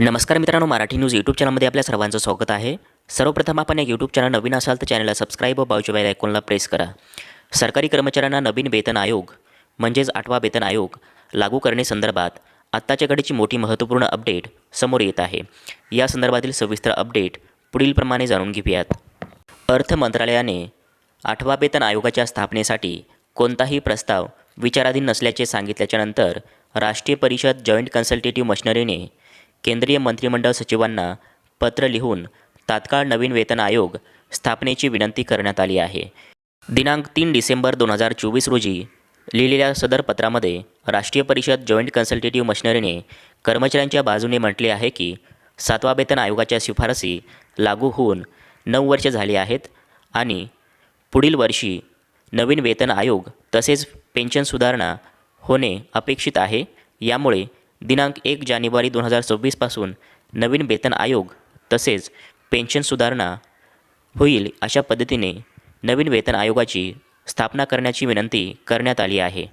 नमस्कार मित्रांनो Marathi news YouTube चॅनलमध्ये आपल्या सर्वांचं स्वागत आहे. सर्वप्रथम आपण या यूट्यूब चॅनल नवीन असाल तर चॅनलला सबस्क्राईब व बाजूच्या बेल आयकॉनला प्रेस करा. सरकारी कर्मचाऱ्यांना नवीन वेतन आयोग म्हणजेच आठवा वेतन आयोग लागू करण्यासंदर्भात आत्ताच्या घडीची मोठी महत्त्वपूर्ण अपडेट समोर येत आहे. या संदर्भातील सविस्तर अपडेट पुढीलप्रमाणे जाणून घेऊयात. अर्थ मंत्रालयाने आठवा वेतन आयोगाच्या स्थापनेसाठी कोणताही प्रस्ताव विचाराधीन नसल्याचे सांगितल्याच्यानंतर राष्ट्रीय परिषद जॉईंट कन्सल्टेटिव्ह मशनरीने केंद्रीय मंत्रिमंडळ सचिवांना पत्र लिहून तात्काळ नवीन वेतन आयोग स्थापनेची विनंती करण्यात आली आहे. दिनांक तीन डिसेंबर दोन हजार चोवीस रोजी लिहिलेल्या सदर पत्रामध्ये राष्ट्रीय परिषद जॉईंट कन्सल्टेटिव्ह मशिनरीने कर्मचाऱ्यांच्या बाजूने म्हटले आहे की सातवा वेतन आयोगाच्या शिफारसी लागू होऊन नऊ वर्ष झाली आहेत आणि पुढील वर्षी नवीन वेतन आयोग तसेच पेन्शन सुधारणा होणे अपेक्षित आहे. यामुळे दिनांक एक जानेवारी दोन हजार सव्वीसपासून नवीन वेतन आयोग तसेच पेन्शन सुधारणा होईल अशा पद्धतीने नवीन वेतन आयोगाची स्थापना करण्याची विनंती करण्यात आली आहे.